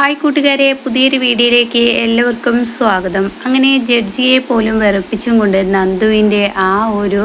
Hi കൂട്ടുകാരെ പുതിയൊരു വീഡിയോയിലേക്ക് എല്ലാവർക്കും സ്വാഗതം. അങ്ങനെ ജഡ്ജിയെ പോലും വെറുപ്പിച്ചും കൊണ്ട് നന്ദുവിന്റെ ആ ഒരു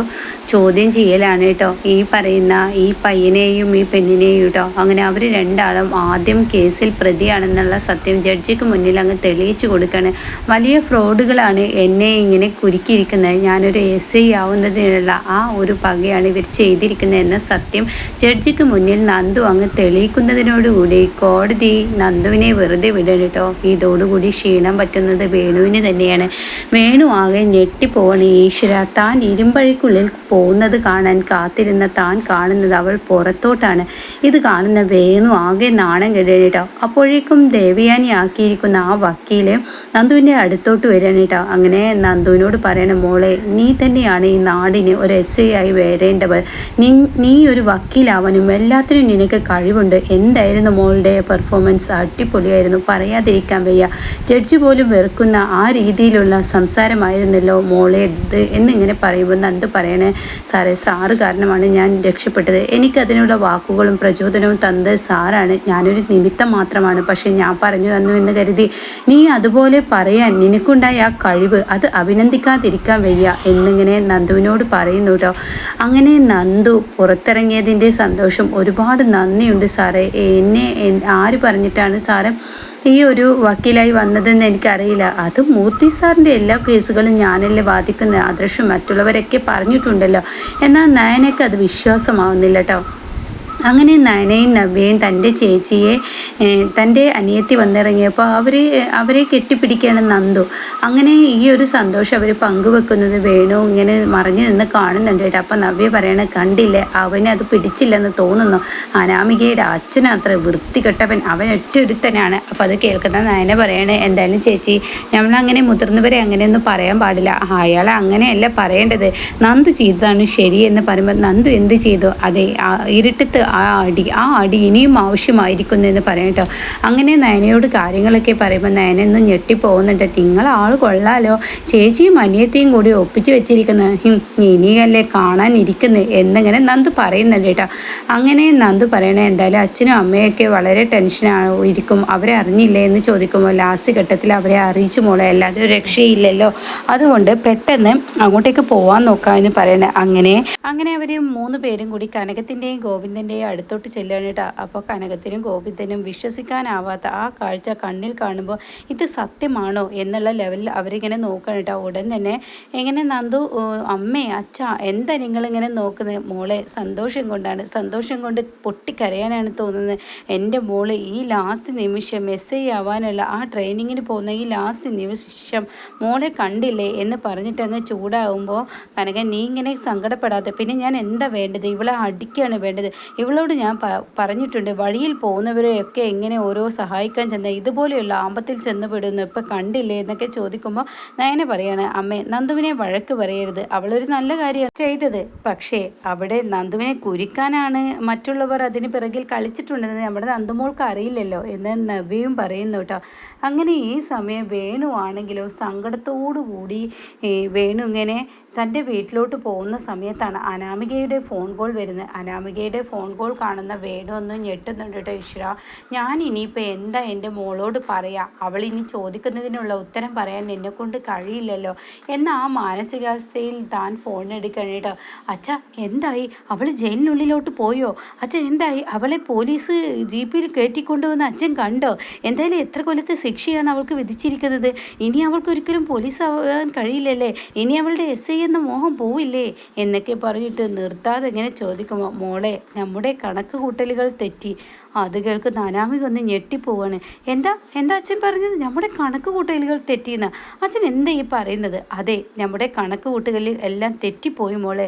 ചോദ്യം ചെയ്യലാണ് കേട്ടോ ഈ പറയുന്ന ഈ പയ്യനെയും ഈ പെണ്ണിനെയും കേട്ടോ അങ്ങനെ അവർ രണ്ടാളും ആദ്യം കേസിൽ പ്രതിയാണെന്നുള്ള സത്യം ജഡ്ജിക്ക് മുന്നിൽ അങ്ങ് തെളിയിച്ചു കൊടുക്കുകയാണ് വലിയ ഫ്രോഡുകളാണ് എന്നെ ഇങ്ങനെ കുരുക്കിയിരിക്കുന്നത്. ഞാനൊരു എസ് ഐ ആവുന്നതിനുള്ള ആ ഒരു പകയാണ് ഇവർ ചെയ്തിരിക്കുന്നത് എന്ന സത്യം ജഡ്ജിക്ക് മുന്നിൽ നന്ദു അങ്ങ് തെളിയിക്കുന്നതിനോടുകൂടി കോടതി നന്ദുവിനെ വെറുതെ വിടണം കേട്ടോ ഇതോടുകൂടി ക്ഷീണം പറ്റുന്നത് വേണുവിന് തന്നെയാണ്. വേണു ആകെ ഞെട്ടിപ്പോവാണ്. ഈശ്വര താൻ ഇരുമ്പഴിക്കുള്ളിൽ പോകുന്നത് കാണാൻ കാത്തിരുന്ന താൻ കാണുന്നത് അവൾ പുറത്തോട്ടാണ്. ഇത് കാണുന്ന വേണു ആകെ നാണം കെടേട്ടോ അപ്പോഴേക്കും ദേവയാനി ആക്കിയിരിക്കുന്ന ആ വക്കീൽ നന്ദുവിന്റെ അടുത്തോട്ട് വരികയാണ് കേട്ടോ അങ്ങനെ നന്ദുവിനോട് പറയണ മോളെ നീ തന്നെയാണ് ഈ നാടിന് ഒരു എസ് ഐ ആയി വരേണ്ടവൾ നീ നീ ഒരു വക്കീലാവാനും എല്ലാത്തിനും നിനക്ക് കഴിവുണ്ട്. എന്തായിരുന്നു മോളുടെ പെർഫോമൻസ് അടിപൊളിയായിരുന്നു. പറയാതിരിക്കാൻ വയ്യ. ജഡ്ജി പോലും വെറുക്കുന്ന ആ രീതിയിലുള്ള സംസാരമായിരുന്നല്ലോ മോളെ എന്ന് എന്നിങ്ങനെ പറയുമ്പോൾ നന്ദു പറയണേ സാറേ സാറ് കാരണമാണ് ഞാൻ രക്ഷപ്പെട്ടത്. എനിക്കതിനുള്ള വാക്കുകളും പ്രചോദനവും തന്നത് സാറാണ്. ഞാനൊരു നിമിത്തം മാത്രമാണ്. പക്ഷേ ഞാൻ പറഞ്ഞു തന്നു എന്ന് കരുതി നീ അതുപോലെ പറയാൻ നിനക്കുണ്ടായ ആ കഴിവ് അത് അഭിനന്ദിക്കാതിരിക്കാൻ വയ്യ എന്നിങ്ങനെ നന്ദുവിനോട് പറയുന്നു കേട്ടോ അങ്ങനെ നന്ദു പുറത്തിറങ്ങിയതിന്റെ സന്തോഷം ഒരുപാട് നന്ദിയുണ്ട് സാറേ. എന്നെ ആര് പറഞ്ഞിട്ടാണ് സാറേ? ഈ ഒരു വക്കീലായി വന്നതെന്ന് എനിക്കറിയില്ല. അത് മൂർത്തി സാറിന്റെ എല്ലാ കേസുകളും ഞാനല്ലേ വാദിക്കുന്ന ആദർശം മറ്റുള്ളവരൊക്കെ പറഞ്ഞിട്ടുണ്ടല്ലോ. എന്നാൽ നയനയ്ക്ക് അത് വിശ്വാസമാവുന്നില്ല കേട്ടോ അങ്ങനെ നയനയും നവ്യയും തന്റെ ചേച്ചിയെ തന്റെ അനിയത്തി വന്നിറങ്ങിയപ്പോൾ അവർ അവരെ കെട്ടിപ്പിടിക്കുകയാണ് നന്ദു. അങ്ങനെ ഈ ഒരു സന്തോഷം അവർ പങ്കുവെക്കുന്നത് വേണു ഇങ്ങനെ മറിഞ്ഞു നിന്ന് കാണുന്നുണ്ട് കേട്ടോ. അപ്പം നവ്യ പറയണ കണ്ടില്ലേ അവനെ അത് പിടിച്ചില്ലെന്ന് തോന്നുന്നു. അനാമികയുടെ അച്ഛനത്ര വൃത്തികെട്ടവൻ അവൻ ഒറ്റൊരുത്തനാണ്. അപ്പോൾ അത് കേൾക്കുന്ന നയന പറയണേ എന്തായാലും ചേച്ചി നമ്മളങ്ങനെ മുതിർന്നവരെ അങ്ങനെയൊന്നും പറയാൻ പാടില്ല. അയാളെ അങ്ങനെയല്ല പറയേണ്ടത്. നന്ദു ചെയ്തതാണ് ശരി എന്ന് പറയുമ്പോൾ നന്ദു എന്ത് ചെയ്തു? അതെ ഇരുട്ടത്ത് ആ അടി ആ അടി ഇനിയും ആവശ്യമായിരിക്കുന്നു എന്ന് പറയട്ടോ. അങ്ങനെ നയനയോട് കാര്യങ്ങളൊക്കെ പറയുമ്പോൾ നയനൊന്നും ഞെട്ടിപ്പോകുന്നുണ്ട്. നിങ്ങൾ ആൾ കൊള്ളാലോ. ചേച്ചിയും അനിയത്തെയും കൂടി ഒപ്പിച്ച് വെച്ചിരിക്കുന്നത് ഇനിയല്ലേ കാണാനിരിക്കുന്നത് എന്നിങ്ങനെ നന്ദു പറയുന്നുണ്ട് കേട്ടോ. അങ്ങനെ നന്ദു പറയണേ എന്തായാലും അച്ഛനും അമ്മയൊക്കെ വളരെ ടെൻഷനാണ് ഇരിക്കും. അവരെ അറിഞ്ഞില്ലേ? എന്ന് ചോദിക്കുമ്പോൾ ലാസ്റ്റ് ഘട്ടത്തിൽ അവരെ അറിയിച്ചു മോളെ. അല്ലാതെ രക്ഷയില്ലല്ലോ. അതുകൊണ്ട് പെട്ടെന്ന് അങ്ങോട്ടേക്ക് പോവാൻ നോക്കാം എന്ന് പറയണേ. അങ്ങനെ അങ്ങനെ അവർ മൂന്ന് പേരും കൂടി കനകത്തിന്റെയും ഗോവിന്ദന്റെയും അടുത്തോട്ട് ചെല്ലുകയാണ് അപ്പോൾ കനകത്തിനും ഗോപിതനും വിശ്വസിക്കാനാവാത്ത ആ കാഴ്ച കണ്ണിൽ കാണുമ്പോൾ ഇത് സത്യമാണോ എന്നുള്ള ലെവലിൽ അവരിങ്ങനെ നോക്കണം കേട്ടോ. ഉടൻ തന്നെ എങ്ങനെ നന്ദു അമ്മേ അച്ഛ എന്താ നിങ്ങളിങ്ങനെ നോക്കുന്നത്? മോളെ സന്തോഷം കൊണ്ടാണ്. സന്തോഷം കൊണ്ട് പൊട്ടിക്കരയാനാണ് തോന്നുന്നത്. എന്റെ മോൾ ഈ ലാസ്റ്റ് നിമിഷം ഐ ആവാനുള്ള ആ ട്രെയിനിങ്ങിന് പോകുന്ന ഈ ലാസ്റ്റ് നിമിഷം മോളെ കണ്ടില്ലേ എന്ന് പറഞ്ഞിട്ട് അങ്ങ് ചൂടാവുമ്പോൾ കനകൻ നീ ഇങ്ങനെ സങ്കടപ്പെടാതെ പിന്നെ ഞാൻ എന്താ വേണ്ടത്? ഇവളെ അടിക്കുകയാണ് വേണ്ടത്. ഇവളോട് ഞാൻ പറഞ്ഞിട്ടുണ്ട് വഴിയിൽ പോകുന്നവരെയൊക്കെ എങ്ങനെ ഓരോ സഹായിക്കാൻ ചെന്ന ഇതുപോലെയുള്ള ആമ്പത്തിൽ ചെന്ന് പെടുന്നു ഇപ്പം കണ്ടില്ലേ എന്നൊക്കെ ചോദിക്കുമ്പോൾ നയന പറയാണ് അമ്മേ നന്ദുവിനെ വഴക്ക് പറയരുത്. അവളൊരു നല്ല കാര്യമാണ് ചെയ്തത്. പക്ഷേ അവിടെ നന്ദുവിനെ കുരിക്കാനാണ് മറ്റുള്ളവർ അതിന് പിറകിൽ കളിച്ചിട്ടുണ്ടെന്ന് നമ്മുടെ നന്ദുമോൾക്ക് അറിയില്ലല്ലോ എന്ന് നവ്യയും പറയുന്നു കേട്ടോ. അങ്ങനെ ഈ സമയം വേണു ആണെങ്കിലോ സങ്കടത്തോടു കൂടി വേണു ഇങ്ങനെ തന്റെ വീട്ടിലോട്ട് പോകുന്ന സമയത്താണ് അനാമികയുടെ ഫോൺ കോൾ വരുന്നത്. അനാമികയുടെ ഫോൺ കോൾ കാണുന്ന വേണു ഒന്ന് ഞെട്ടുന്നുണ്ട് കേട്ടോ ഇഷിറ ഞാൻ ഇനിയിപ്പോൾ എന്താ എന്റെ മോളോട് പറയാ? അവൾ ഇനി ചോദിക്കുന്നതിനുള്ള ഉത്തരം പറയാൻ എന്നെ കൊണ്ട് കഴിയില്ലല്ലോ. എന്ന ആ മാനസികാവസ്ഥയിൽ താൻ ഫോൺ എടുക്കണം കേട്ടോ അച്ഛ എന്തായി? അവൾ ജയിലിനുള്ളിലോട്ട് പോയോ? അച്ഛ എന്തായി? അവളെ പോലീസ് ജീപ്പിൽ കയറ്റിക്കൊണ്ടുവന്ന് അച്ഛൻ കണ്ടോ? എന്തായാലും എത്ര കൊല്ലത്തെ ശിക്ഷയാണ് അവൾക്ക് വിധിച്ചിരിക്കുന്നത്? ഇനി അവൾക്ക് ഒരിക്കലും പോലീസ് ആവാൻ കഴിയില്ലല്ലേ? ഇനി അവളുടെ എസ് ഐ എന്ന മോഹം പോവില്ലേ? എന്നൊക്കെ പറഞ്ഞിട്ട് നിർത്താതെ ഇങ്ങനെ ചോദിക്കുമോ മോളെ നമ്മുടെ കണക്ക് കൂട്ടലുകൾ തെറ്റി. അത് കേൾക്കുന്ന അനാമിക ഒന്ന് ഞെട്ടിപ്പോവാണ്. എന്താ എന്താ അച്ഛൻ പറഞ്ഞത്? നമ്മുടെ കണക്ക് കൂട്ടലുകൾ തെറ്റിയെന്ന്. അച്ഛൻ എന്താ ഈ പറയുന്നത്? അതെ നമ്മുടെ കണക്ക് കൂട്ടുകളിൽ എല്ലാം തെറ്റിപ്പോയി മോളെ.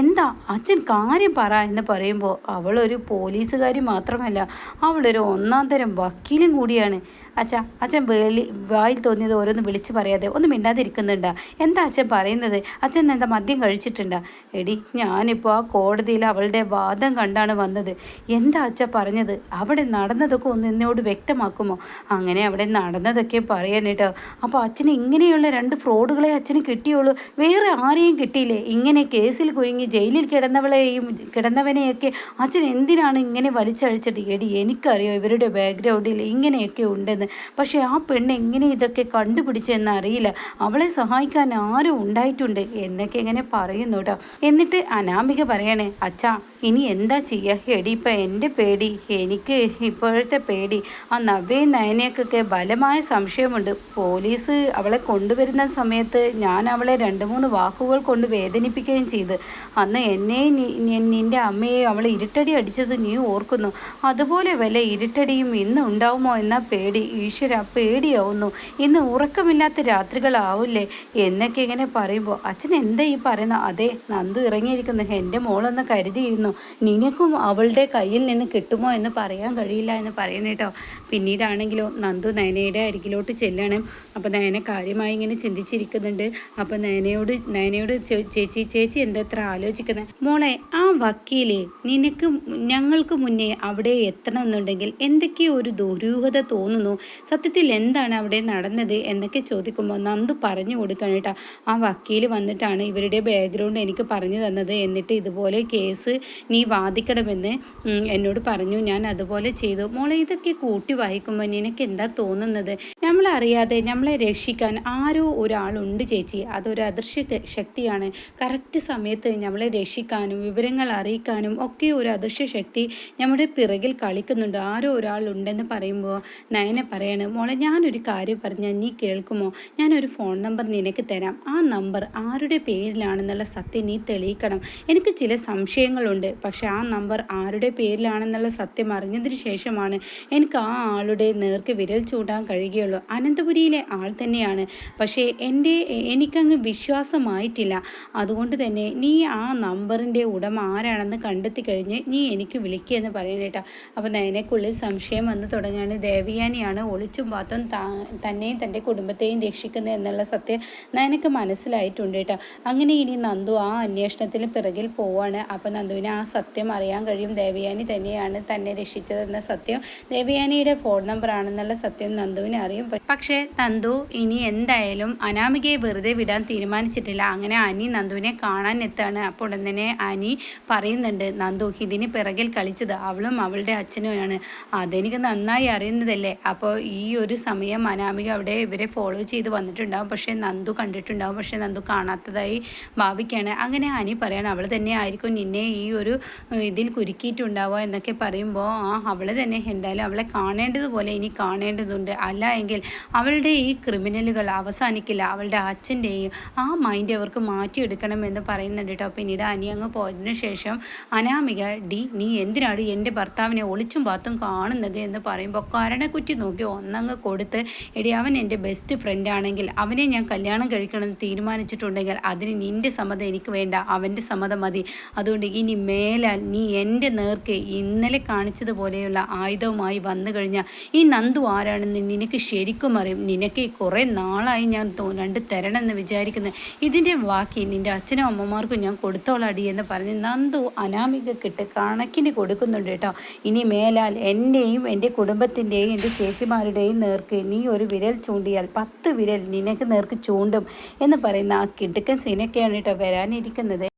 എന്താ? അച്ഛൻ കാര്യം പറ എന്ന് പറയുമ്പോൾ അവളൊരു പോലീസുകാരി മാത്രമല്ല അവളൊരു ഒന്നാം തരം വക്കീലും കൂടിയാണ്. അച്ഛാ അച്ഛൻ വേളി വായിൽ തോന്നിയത് ഓരോന്ന് വിളിച്ച് പറയാതെ ഒന്നും മിണ്ടാതിരിക്കുന്നുണ്ടാ. എന്താ അച്ഛൻ പറയുന്നത്? അച്ഛൻ എന്താ മദ്യം കഴിച്ചിട്ടുണ്ടാ? എടി ഞാനിപ്പോൾ ആ കോടതിയിൽ അവളുടെ വാദം കണ്ടാണ് വന്നത്. എന്താ അച്ഛ പറഞ്ഞത്? അവിടെ നടന്നതൊക്കെ ഒന്ന് എന്നോട് വ്യക്തമാക്കുമോ? അങ്ങനെ അവിടെ നടന്നതൊക്കെ പറയാനേട്ടോ. അപ്പോൾ അച്ഛന് ഇങ്ങനെയുള്ള രണ്ട് ഫ്രോഡുകളെ അച്ഛന് കിട്ടിയുള്ളൂ. വേറെ ആരെയും കിട്ടിയില്ലേ? ഇങ്ങനെ കേസിൽ കുരുങ്ങി ജയിലിൽ കിടന്നവളെയും കിടന്നവനെയൊക്കെ അച്ഛൻ എന്തിനാണ് ഇങ്ങനെ വലിച്ചഴിച്ചത്? എടി എനിക്കറിയോ ഇവരുടെ ബാക്ക്ഗ്രൗണ്ടിൽ ഇങ്ങനെയൊക്കെ ഉണ്ടെന്ന്. പക്ഷേ ആ പെണ്ണ് എങ്ങനെ ഇതൊക്കെ കണ്ടുപിടിച്ചെന്ന് അറിയില്ല. അവളെ സഹായിക്കാൻ ആരും ഉണ്ടായിട്ടുണ്ട് എന്നൊക്കെ ഇങ്ങനെ പറയുന്നു കേട്ടോ. എന്നിട്ട് അനാമിക പറയണേ അച്ഛാ ഇനി എന്താ ചെയ്യുക എടി ഇപ്പം എന്റെ പേടി. എനിക്ക് ഇപ്പോഴത്തെ പേടി. ആ നവ്യയും നയനയൊക്കെ ബലമായ സംശയമുണ്ട്. പോലീസ് അവളെ കൊണ്ടുവരുന്ന സമയത്ത് ഞാൻ അവളെ രണ്ട് മൂന്ന് വാക്കുകൾ കൊണ്ട് വേദനിപ്പിക്കുകയും ചെയ്ത്. അന്ന് എന്നെയും നിന്റെ അമ്മയെയും അവളെ ഇരുട്ടടി അടിച്ചത് നീ ഓർക്കുന്നു. അതുപോലെ വല്ല ഇരുട്ടടിയും ഇന്ന് ഉണ്ടാവുമോ എന്ന പേടി ഈശ്വര പേടിയാവുന്നു. ഇന്ന് ഉറക്കമില്ലാത്ത രാത്രികളാവില്ലേ? എന്നൊക്കെ ഇങ്ങനെ പറയുമ്പോൾ അച്ഛൻ എന്താ ഈ പറയുന്ന? അതെ നന്ദു ഇറങ്ങിയിരിക്കുന്നു. എന്റെ മോളൊന്ന് കരുതിയിരുന്നു. നിനക്കും അവളുടെ കയ്യിൽ നിന്ന് കിട്ടുമോ എന്ന് പറയാൻ കഴിയില്ല എന്ന് പറയണേട്ടോ പിന്നീടാണെങ്കിലോ നന്ദു നയനയുടെ അരികിലോട്ട് ചെല്ലണം. അപ്പോൾ നയന കാര്യമായി ഇങ്ങനെ ചിന്തിച്ചിരിക്കുന്നുണ്ട്. അപ്പോൾ നയനയോട് നയനയോട് ചേച്ചി ചേച്ചി എന്താ ആലോചിക്കുന്നത് മോളെ ആ വക്കീലെ നിനക്ക് ഞങ്ങൾക്ക് മുന്നേ അവിടെ എത്തണമെന്നുണ്ടെങ്കിൽ എന്തൊക്കെയോ ഒരു ദുരൂഹത തോന്നുന്നു. സത്യത്തിൽ എന്താണ് അവിടെ നടന്നത് എന്നൊക്കെ ചോദിക്കുമ്പോൾ നന്ദു പറഞ്ഞു കൊടുക്കണം കേട്ടോ. ആ വക്കീൽ വന്നിട്ടാണ് ഇവരുടെ ബാക്ക്ഗ്രൗണ്ട് എനിക്ക് പറഞ്ഞു തന്നത് എന്നിട്ട് ഇതുപോലെ കേസ് നീ വാദിക്കണമെന്ന് എന്നോട് പറഞ്ഞു. ഞാൻ അതുപോലെ ചെയ്തു. മോളെ ഇതൊക്കെ കൂട്ടി വായിക്കുമ്പോൾ നിനക്ക് എന്താ തോന്നുന്നത്? നമ്മളറിയാതെ നമ്മളെ രക്ഷിക്കാൻ ആരോ ഒരാളുണ്ട് ചേച്ചി. അതൊരു അദൃശ്യ ശക്തിയാണ്. കറക്റ്റ് സമയത്ത് നമ്മളെ രക്ഷിക്കാനും വിവരങ്ങൾ അറിയിക്കാനും ഒക്കെ ഒരു അദൃശ്യ ശക്തി നമ്മുടെ പിറകിൽ കളിക്കുന്നുണ്ട്. ആരോ ഒരാളുണ്ടെന്ന് പറയുമ്പോൾ നയനെ പറയണം മോളെ ഞാനൊരു കാര്യം പറഞ്ഞാൽ നീ കേൾക്കുമോ? ഞാനൊരു ഫോൺ നമ്പർ നിനക്ക് തരാം. ആ നമ്പർ ആരുടെ പേരിലാണെന്നുള്ള സത്യം നീ തെളിയിക്കണം. എനിക്ക് ചില സംശയങ്ങളുണ്ട്. പക്ഷേ ആ നമ്പർ ആരുടെ പേരിലാണെന്നുള്ള സത്യം അറിഞ്ഞതിന് ശേഷമാണ് എനിക്ക് ആ ആളുടെ നേർക്ക് വിരൽ ചൂടാൻ കഴിയുകയുള്ളൂ. അനന്തപുരിയിലെ ആൾ തന്നെയാണ്. പക്ഷേ എന്റെ എനിക്കങ്ങ് വിശ്വാസമായിട്ടില്ല. അതുകൊണ്ട് തന്നെ നീ ആ നമ്പറിന്റെ ഉടമ ആരാണെന്ന് കണ്ടെത്തി കഴിഞ്ഞ് നീ എനിക്ക് വിളിക്കുക എന്ന് പറയണേട്ടാ. അപ്പോൾ നയനക്കുള്ളിൽ സംശയം വന്ന് തുടങ്ങിയാണ് ദേവിയാനിയാണ് ഒളിച്ചും പാത്തും തന്നെയും തന്റെ കുടുംബത്തെയും രക്ഷിക്കുന്നത് എന്നുള്ള സത്യം നയനക്ക് മനസ്സിലായിട്ടുണ്ട് കേട്ടോ. അങ്ങനെ ഇനി നന്ദു ആ അന്വേഷണത്തിൽ പിറകിൽ പോവാണ്. അപ്പോൾ നന്ദുവിന് ആ സത്യം അറിയാൻ കഴിയും. ദേവയാനി തന്നെയാണ് തന്നെ രക്ഷിച്ചതെന്ന സത്യം ദേവയാനിയുടെ ഫോൺ നമ്പർ ആണെന്നുള്ള സത്യം നന്ദുവിന് അറിയും. പക്ഷേ നന്ദു ഇനി എന്തായാലും അനാമികയെ വെറുതെ വിടാൻ തീരുമാനിച്ചിട്ടില്ല. അങ്ങനെ അനി നന്ദുവിനെ കാണാൻ എത്താണ്? അപ്പോൾ ഉടൻ തന്നെ അനി പറയുന്നുണ്ട് നന്ദു ഇതിന് പിറകിൽ കളിച്ചത് അവളും അവളുടെ അച്ഛനുമാണ്. അതെനിക്ക് നന്നായി അറിയുന്നതല്ലേ? അപ്പോൾ ഈ ഒരു സമയം അനാമിക അവിടെ ഇവരെ ഫോളോ ചെയ്ത് വന്നിട്ടുണ്ടാവും. പക്ഷേ നന്ദു കണ്ടിട്ടുണ്ടാവും. പക്ഷേ നന്ദു കാണാത്തതായി ഭാവിക്കുകയാണ് അങ്ങനെ അനി പറയാണ് അവൾ തന്നെ ആയിരിക്കും നിന്നെ ഈ ഒരു ഇതിൽ കുരുക്കിയിട്ടുണ്ടാവുക എന്നൊക്കെ പറയുമ്പോൾ ആ അവൾ തന്നെ. എന്തായാലും അവളെ കാണേണ്ടതുപോലെ ഇനി കാണേണ്ടതുണ്ട്. അല്ല എങ്കിൽ അവളുടെ ഈ ക്രിമിനലുകൾ അവസാനിക്കില്ല. അവളുടെ അച്ഛന്റെയും ആ മൈൻഡ് അവർക്ക് മാറ്റിയെടുക്കണം എന്ന് പറയുന്നുണ്ട് കേട്ടോ പിന്നീട് അനി അങ്ങ് പോയതിനു ശേഷം അനാമിക ഡി നീ എന്തിനാണ് എന്റെ ഭർത്താവിനെ ഒളിച്ചും പാത്തും കാണുന്നത്? എന്ന് പറയുമ്പോൾ കരണക്കുറ്റി നോക്കി. ഒന്നങ്ങ് കൊടുത്ത് എടി അവൻ എന്റെ ബെസ്റ്റ് ഫ്രണ്ട് ആണെങ്കിൽ അവനെ ഞാൻ കല്യാണം കഴിക്കണമെന്ന് തീരുമാനിച്ചിട്ടുണ്ടെങ്കിൽ അതിന് നിന്റെ സമ്മതം എനിക്ക് വേണ്ട അവന്റെ സമ്മതം മതി. അതുകൊണ്ട് ഇനി മേലാൽ നീ എന്റെ നേർക്ക് ഇന്നലെ കാണിച്ചതുപോലെയുള്ള ആയുധവുമായി വന്നു കഴിഞ്ഞാൽ ഈ നന്ദു ആരാണെന്ന് നിനക്ക് ശരിക്കും അറിയും. നിനക്ക് കുറേ നാളായി ഞാൻ രണ്ട് തരണമെന്ന് വിചാരിക്കുന്നത് ഇതിന്റെ ബാക്കി നിന്റെ അച്ഛനും അമ്മമാർക്കും ഞാൻ കൊടുത്തോളടി എന്ന് പറഞ്ഞ് നന്ദു അനാമികക്കിട്ട് കണക്കിന് കൊടുക്കുന്നുണ്ട് കേട്ടോ. ഇനി മേലാൽ എന്റെയും എന്റെ കുടുംബത്തിന്റെയും എന്റെ ചേച്ചിമാരുടെയും നേർക്ക് നീ ഒരു വിരൽ ചൂണ്ടിയാൽ പത്ത് വിരൽ നിനക്ക് നേർക്ക് ചൂണ്ടും എന്ന് പറയുന്ന ആ കിടുക്കൻ സീനൊക്കെയാണ് കേട്ടോ വരാനിരിക്കുന്നത്.